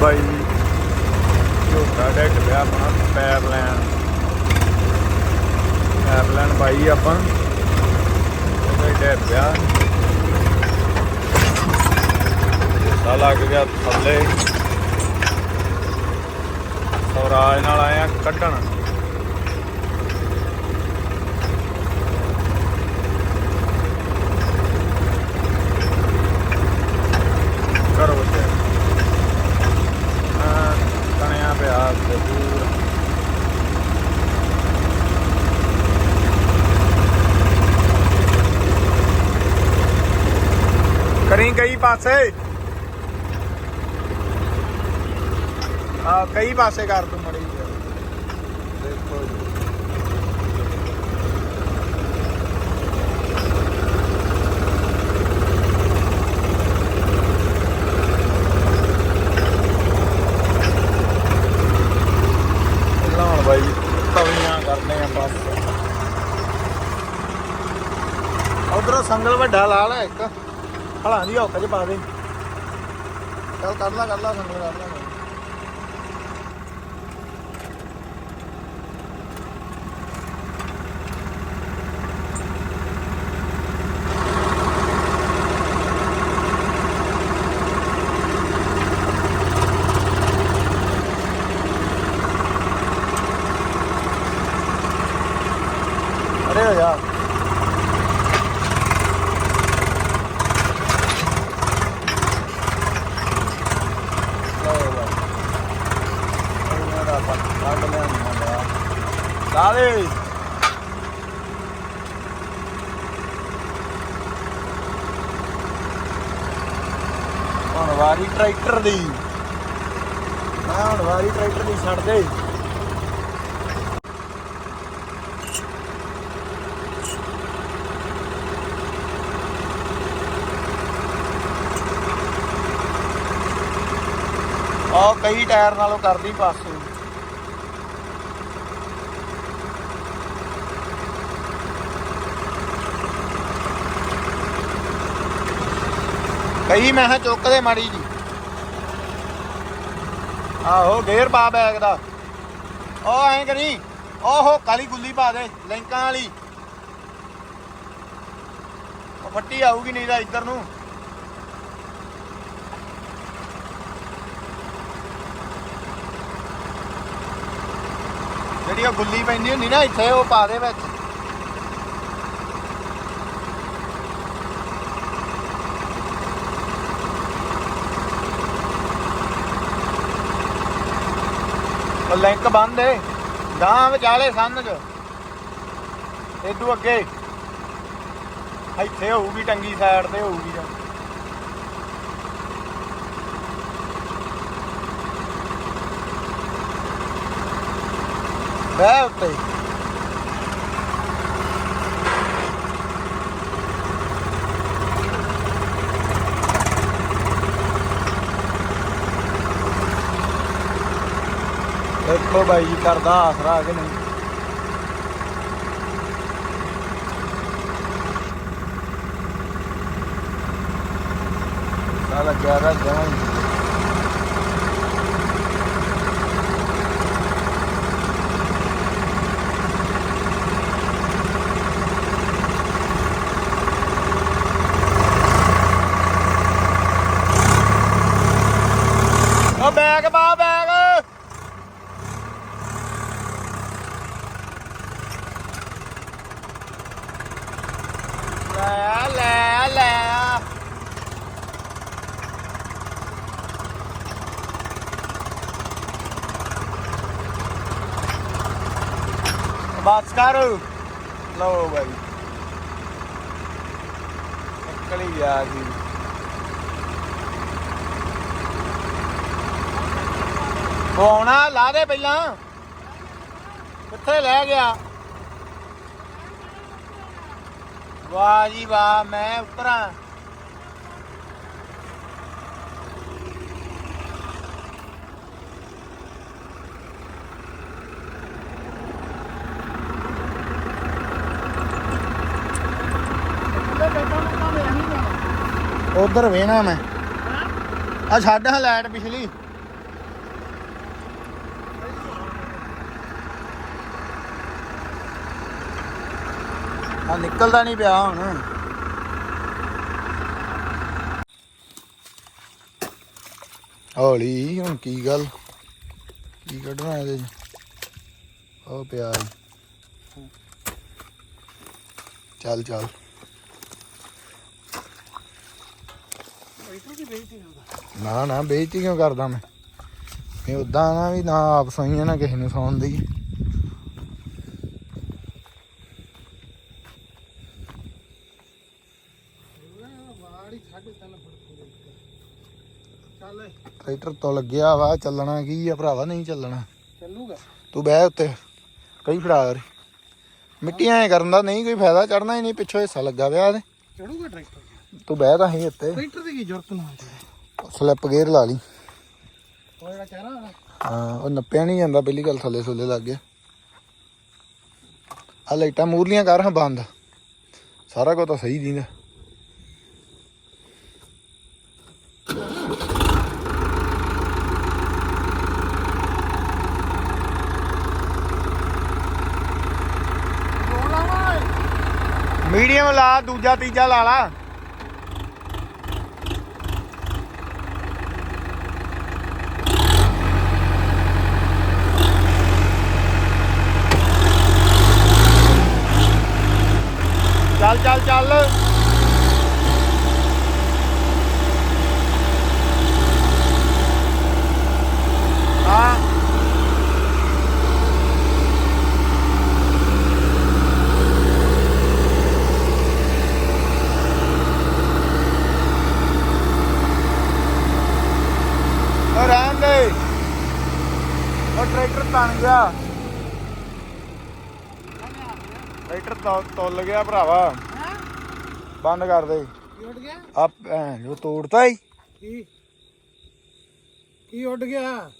ਬਾਈ ਝੋਟਾ deck ਪਿਆ ਆਪਣਾ ਪੈਪ ਲੈਣ। ਪੈਪ ਲੈਣ ਬਾਈ ਆਪਾਂ। ਉਹਦੇ ਡੈਕ ਪਿਆ। ਝੋਟਾ ਲੱਗ ਗਿਆ ਥੱਲੇ। ਸਵਰਾਜ ਨਾਲ ਆਇਆ ਕੱਢਣ ਕਰੋ ਜੀ ਹਾਂ ਤਣਿਆ ਪਿਆ ਤੇ ਪੂਰਾ ਕਰੀ ਕਈ ਪਾਸੇ? ਆ ਕਈ ਪਾਸੇ ਕਰ ਤੂੰ ਮੜੀ ਦੇਖੋ ਜੀ। ਬਾਈ, ਤਵੀਆਂ ਕਰਨੇ ਆ ਬਸ। ਉਧਰੋਂ ਸੰਗਲ ਵੱਡਾ ਲਾਲ ਲੈ ਇੱਕ। ਹਲਾਂ ਦੀ ਔਖ ਚ ਪਾ ਦੇ। ਚੱਲ ਕਰ ਲਾ ਕਰ ਲਾ ਸੰਗਲ ਕਰ ਲਾ ਅਰੇ ਹੋ ਜਾ ਲਓ ਬਾਈ ਇਹਨਾਂ ਦਾ ਆਪਾਂ ਕੱਢ ਲਿਆਉਂਦਾ ਸਾਰੇ ਹੁਣ ਵਾਰੀ ਟਰੈਕਟਰ ਦੀ। ਮੈਂ ਹੁਣ ਵਾਰੀ ਟਰੈਕਟਰ ਦੀ ਛੱਡ ਦੇ। ਆ ਕਈ ਟਾਇਰ ਨਾਲੋਂ ਕਰਦੀ ਪਾਸੇ ਕਹੀ, ਮੈਂ ਕਿਹਾ ਚੁੱਕ ਦੇ ਮਾੜੀ ਜੀ। ਆਹੋ ਗੇਅਰ ਪਾ ਬੈਗ ਦਾ। ਉਹ ਐਂ ਕਰੀ ਓਹੋ ਕਾਲੀ ਗੁੱਲੀ ਪਾ ਦੇ, ਲਿੰਕਾਂ ਵਾਲੀ। ਉਹ ਫੱਟੀ ਆਊਗੀ ਨਹੀਂ ਤਾਂ ਇੱਧਰ ਨੂੰ। ਜਿਹੜੀ ਉਹ ਗੁੱਲੀ ਪੈਂਦੀ ਹੁੰਦੀ ਨਾ, ਇੱਥੇ ਉਹ ਪਾ ਦੇ ਵਿੱਚ। ਲਿੰਕ ਬੰਦ ਏ। ਗਾਂ ਵਿਚਾਲੇ ਸੰਨ ਚ। ਇਦੋਂ ਅੱਗੇ। ਇੱਥੇ ਹੋਊਗੀ ਟੰਗੀ ਸਾਈਡ ਤੇ ਹੋਊਗੀ ਜਾਂ। ਬਹਿ ਉੱਤੇ। ਦੇਖੋ ਬਾਈ ਜੀ ਕਰਦਾ ਆਸਰਾ ਕਿ ਨਹੀਂ। ਸਾਲਾ ਗਿਆਰਾ ਜਮਾਂ ਉਹ ਬੈਗ ਪਾ ਬੈਗ ਲੈ ਲੈ ਲੈ ਬਸ ਕਰ। ਲਓ ਬਾਈ। ਨਿਕਲ ਗਿਆ ਜੀ ਉਹ ਲਾ ਦੇ ਪਹਿਲਾਂ। ਕਿੱਥੇ ਲੈ ਗਿਆ? ਵਾਹ ਜੀ ਵਾਹ, ਮੈਂ ਉਤਰਾਂ। ਉਧਰ ਵੇਣਾ ਮੈਂ। ਆ ਛੱਡ ਹਾਂ ਲਾਈਟ ਪਿਛਲੀ। ਆ ਨਿਕਲਦਾ ਨਹੀਂ ਪਿਆ ਹੁਣ। ਹੌਲੀ, ਹੁਣ ਕੀ ਗੱਲ? ਕੀ ਕੱਢਣਾ ਇਹਦੇ ਚ? ਉਹ ਪਿਆਰ ਚੱਲ ਚੱਲ। ਨਾ ਨਾ ਬੇਇੱਜ਼ਤੀ ਕਿਉਂ ਕਰਦਾ ਮੈਂ? ਇਹ ਉਦਾਂ ਨਾ ਵੀ ਨਾ ਆਪ ਸੋਈਏ ਨਾ ਕਿਸੇ ਨੂੰ ਸੌਣ ਦੀ। ਵਾੜੀ 3.5 ਫੁੱਟ ਪੂਰੇ ਚੱਲ ਟਰੈਕਟਰ ਤੋਂ ਲੱਗਿਆ ਵਾ ਚੱਲਣਾ ਕੀ ਆ ਭਰਾਵਾ ਨਹੀਂ ਚੱਲਣਾ। ਚੱਲੂਗਾ। ਤੂੰ ਬਹਿ ਉੱਤੇ ਕਈ ਫੜਾ ਯਾਰ ਮਿੱਟੀ ਐ ਕਰਨ ਦਾ ਨਹੀਂ ਕੋਈ ਫਾਇਦਾ ਚੜਨਾ ਹੀ ਨਹੀਂ ਪਿੱਛੋਂ ਹਿੱਸਾ ਲੱਗਾ ਪਿਆ ਇਹਦੇ। ਚੜੂਗਾ ਟਰੈਕਟਰ? ਤੂੰ ਬਹਿ ਤਾਂ ਹੀ ਉੱਤੇ ਟਰੈਕਟਰ ਦੀ ਕੀ ਜ਼ਰੂਰਤ ਨਾ ਹੁੰਦੀ। ਸਲਿੱਪ ਗੇਅਰ ਲਾ ਲਈ। ਉਹ ਜਿਹੜਾ ਚਾਰਾ ਵਾਲਾ ਹਾਂ ਉਹ ਨੱਪਿਆ ਨਹੀਂ ਜਾਂਦਾ ਪਹਿਲੀ ਗੱਲ ਥੱਲੇ ਥੱਲੇ ਲੱਗ ਗਿਆ। ਆ ਲਾਈਟਾਂ ਮੂਰਲੀਆਂ ਕਰ ਹਾਂ ਬੰਦ। ਸਾਰਾ ਕੁਝ ਤਾਂ ਸਹੀ ਦੀਂਦਾ ਮੀਡੀਅਮ ਲਾ ਦੂਜਾ ਤੀਜਾ ਲਾ ਲਾ। ਚੱਲ ਚੱਲ ਚੱਲ। ਹਾਂ। ਉਹ ਰਹਿਣ ਦੇ। ਉਹ ਟਰੈਕਟਰ ਤਣ ਗਿਆ। ਟਰੈਕਟਰ ਤੁ- ਤੁੱਲ ਗਿਆ ਭਰਾਵਾ। ਹੈ? ਬੰਦ ਕਰ ਦੇ। ਕੀ ਉੱਡ ਗਿਆ? ਆ ਭੈਣ ਜੋ ਤੋੜਤਾ ਹੀ ਕੀ? ਕੀ ਉੱਡ ਗਿਆ?